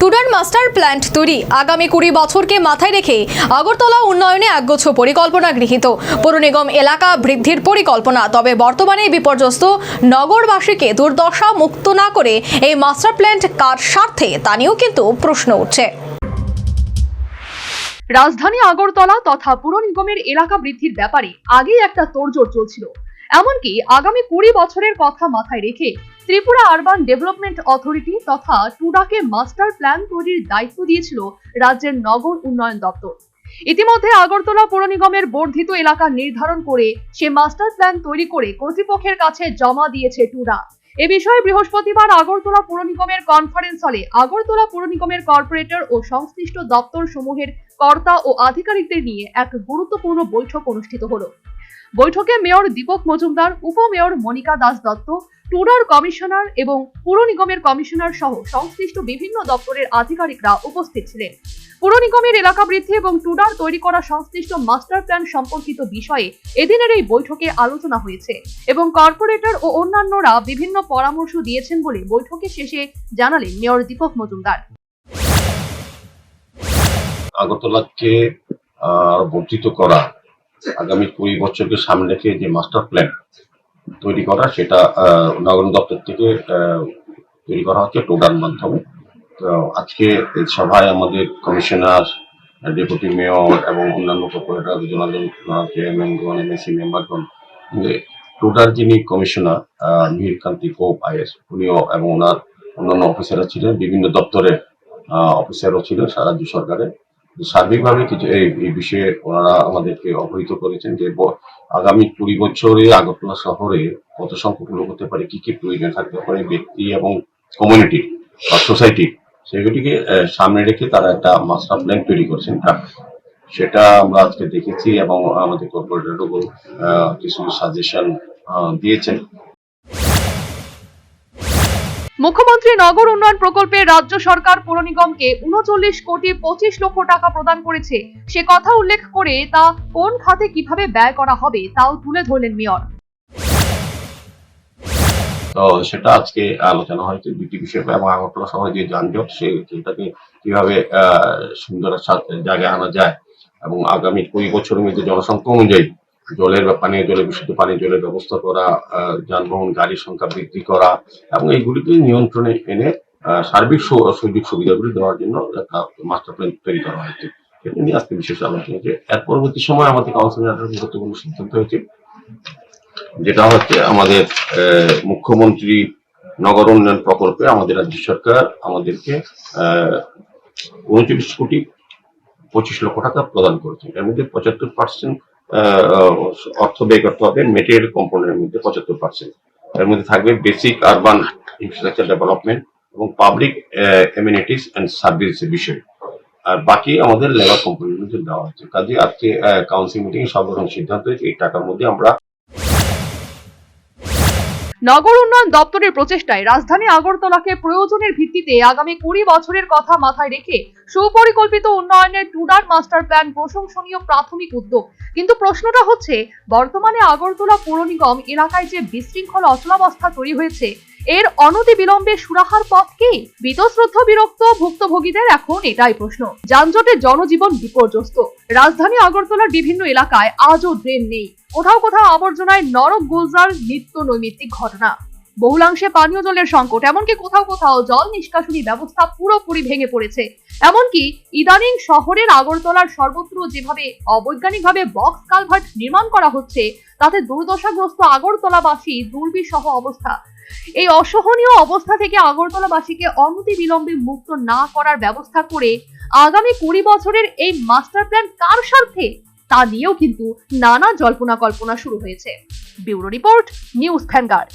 টুডার master plant তৈরি। আগামী কুড়ি বছরকে মাথায় রেখে আগরতলা উন্নয়নে একগুচ্ছ পরিকল্পনা গৃহীত। পৌর নিগম এলাকা বৃদ্ধির পরিকল্পনা, তবে বর্তমানে বিপর্যস্ত নগরবাসীকে দুর্দশা মুক্ত না করে এই মাস্টার প্ল্যান্ট কার স্বার্থে, তা নিয়েও কিন্তু প্রশ্ন উঠছে। রাজধানী আগরতলা তথা পুর নিগমের এলাকা বৃদ্ধির ব্যাপারে আগেই একটা তোড়জোড় চলছিল। এমনকি আগামী কুড়ি বছরের কথা মাথায় রেখে ত্রিপুরা আরবান ডেভেলপমেন্ট অথরিটি তথা টুডাকে মাস্টার প্ল্যান তৈরির দায়িত্ব দিয়েছিল রাজ্যের নগর উন্নয়ন দপ্তর। ইতিমধ্যে আগরতলা পৌর নিগমের বর্ধিত এলাকা নির্ধারণ করে সে মাস্টার প্ল্যান তৈরি করে কর্তৃপক্ষের কাছে জমা দিয়েছে টুডা। এ বিষয়ে বৃহস্পতিবার আগরতলা পৌর নিগমের কনফারেন্স হলে আগরতলা পৌর নিগমের কর্পোরেটর ও সংশ্লিষ্ট দপ্তর সমূহের কর্তা ও আধিকারিকদের নিয়ে এক গুরুত্বপূর্ণ বৈঠক অনুষ্ঠিত হলো। বৈঠকে মেয়র দীপক মজুমদার, উপমেয়র মনিকা দাস দত্ত টুডার কমিশনার এবং পুর নিগমের কমিশনার সহ সংশ্লিষ্ট বিভিন্ন দপ্তরের আধিকারিকরা উপস্থিত ছিলেন। পুর নিগমের এলাকা বৃদ্ধি এবং টুডার তৈরি করা সংশ্লিষ্ট মাস্টার প্ল্যান সম্পর্কিত বিষয়ে এদিনের এই বৈঠকে আলোচনা হয়েছে এবং কর্পোরেটর ও অন্যান্যরা বিভিন্ন পরামর্শ দিয়েছেন বলে বৈঠকে শেষে জানালেন মেয়র দীপক মজুমদার। আগরতলাকে বর্ধিত করা আগামী কুড়ি বছরকে সামনে রেখে যে মাস্টার প্ল্যান তৈরি করা সেটা আহ, নগর দপ্তর থেকে তৈরি করা হচ্ছে টোডার মাধ্যমে। তো আজকে সভায় আমাদের কমিশনার ডেপুটি মেয়র এবং অন্যান্য কর্পোরেটর জোনাল চেয়ারম্যানগণ এমএসি মেম্বারগণ টোডার যিনি কমিশনার মিহির কান্তি গোপ আইএস উনিও এবং ওনার অন্যান্য অফিসাররা ছিলেন বিভিন্ন দপ্তরের আহ, অফিসারও ছিলেন রাজ্য সরকারের। সার্বিকভাবে কিছু এই বিষয়ে ওনারা আমাদেরকে অবহিত করেছেন যে আগামী কুড়ি বছরে আগরতলা শহরে কত সংখ্যক লোক হতে পারে, কি কি প্রয়োজন থাকতে পারে, ব্যক্তি এবং কমিউনিটি বা সোসাইটি সেগুলিকে সামনে রেখে তারা একটা মাস্টার প্ল্যান তৈরি করছেন। সেটা আমরা আজকে দেখেছি এবং আমাদের কর্পোরেটরও কিছু সাজেশন দিয়েছেন। মুখ্যমন্ত্রী নগর উন্নয়ন প্রকল্পে রাজ্য সরকার পৌর নিগমকে উনচল্লিশ কোটি পঁচিশ লক্ষ টাকা প্রদান করেছে। সে কথা উল্লেখ করে তা কোন খাতে কীভাবে ব্যয় করা হবে তাও তুলে ধরলেন মেয়র। তো সেটা আজকে আলোচনা হয়েছে দুটি বিষয় এবং আগরতলা শহরে যে যানজট সেটাকে কীভাবে সুন্দর জায়গায় আনা যায় এবং আগামী কুড়ি বছরের মধ্যে জনসংখ্যা অনুযায়ী জলের পানীয় জলের বিশুদ্ধ পানীয় জলের ব্যবস্থা করা যানবাহন গাড়ির সংখ্যা বৃদ্ধি করা, এবং এইগুলিকে নিয়ন্ত্রণে এনে সার্বিক সুযোগ সুবিধাগুলি দেওয়ার জন্য একটা মাস্টার প্ল্যান তৈরি করা হয়েছে। সেটা নিয়ে আজকে বিশেষ আলোচনা হয়েছে। এর পরবর্তী সময় আমাদের কাউন্সিলের গুরুত্বপূর্ণ সিদ্ধান্ত হয়েছে, যেটা হচ্ছে আমাদের মুখ্যমন্ত্রী নগর উন্নয়ন প্রকল্পে আমাদের রাজ্য সরকার আমাদেরকে, আহ, উনচল্লিশ কোটি পঁচিশ লক্ষ টাকা প্রদান করেছে। এর মধ্যে পঁচাত্তর পার্সেন্ট অর্থ ব্যয় করতে হবে মেটেরিয়াল কম্পোনেন্টের মধ্যে পঁচাত্তর পার্সেন্ট এর মধ্যে থাকবে বেসিক আরবান ইনফ্রাস্ট্রাকচার ডেভেলপমেন্ট এবং পাবলিক কমিউনিটিস অ্যান্ড সার্ভিস বিষয়। আর বাকি আমাদের লেবার কোম্পানির মধ্যে দেওয়া হচ্ছে কাজে আজকে কাউন্সিল মিটিং সব সর্বপ্রথম সিদ্ধান্ত হয়েছে, এই টাকার মধ্যে আমরা নগর উন্নয়ন দপ্তরের প্রচেষ্টায় রাজধানী আগরতলাকে প্রয়োজনের ভিত্তিতে আগামী কুড়ি বছরের কথা মাথায় রেখে সুপরিকল্পিত উন্নয়নের টুডার মাস্টার প্ল্যান প্রশংসনীয় প্রাথমিক উদ্যোগ। কিন্তু প্রশ্নটা হচ্ছে, বর্তমানে আগরতলা পৌর নিগম এলাকায় যে বিশৃঙ্খল অচলাবস্থা তৈরি হয়েছে এর অনতি বিলম্বে সুরাহার পথ কি? বীতশ্রদ্ধ বিরক্ত ভুক্তভোগীদের এখন এটাই প্রশ্ন। যানজটে জনজীবন বিপর্যস্ত। রাজধানী আগরতলার বিভিন্ন এলাকায় আজও ড্রেন নেই। কোথাও কোথাও আবর্জনায় নরক গুলজার নিত্য নৈমিত্তিক ঘটনা। বহুলাংশে পানীয় জলের সংকট, এমনকি কোথাও কোথাও জল নিষ্কাশনী ব্যবস্থা পুরোপুরি ভেঙে পড়েছে। এমনকি ইদানিং শহরের আগরতলার সর্বত্র যেভাবে অবৈজ্ঞানিকভাবে বক্স কালভার্ট নির্মাণ করা হচ্ছে, তাতে দুর্দশাগ্রস্ত আগরতলাবাসী দুর্বিসহ অবস্থা। এই অসহনীয় অবস্থা থেকে আগরতলাবাসীকে অনতি বিলম্বে মুক্ত না করার ব্যবস্থা করে আগামী কুড়ি বছরের এই মাস্টার প্ল্যান কার স্বার্থে? তা নিয়েও কিন্তু নানা জল্পনা কল্পনা শুরু হয়েছে। Bureau report, news Vanguard.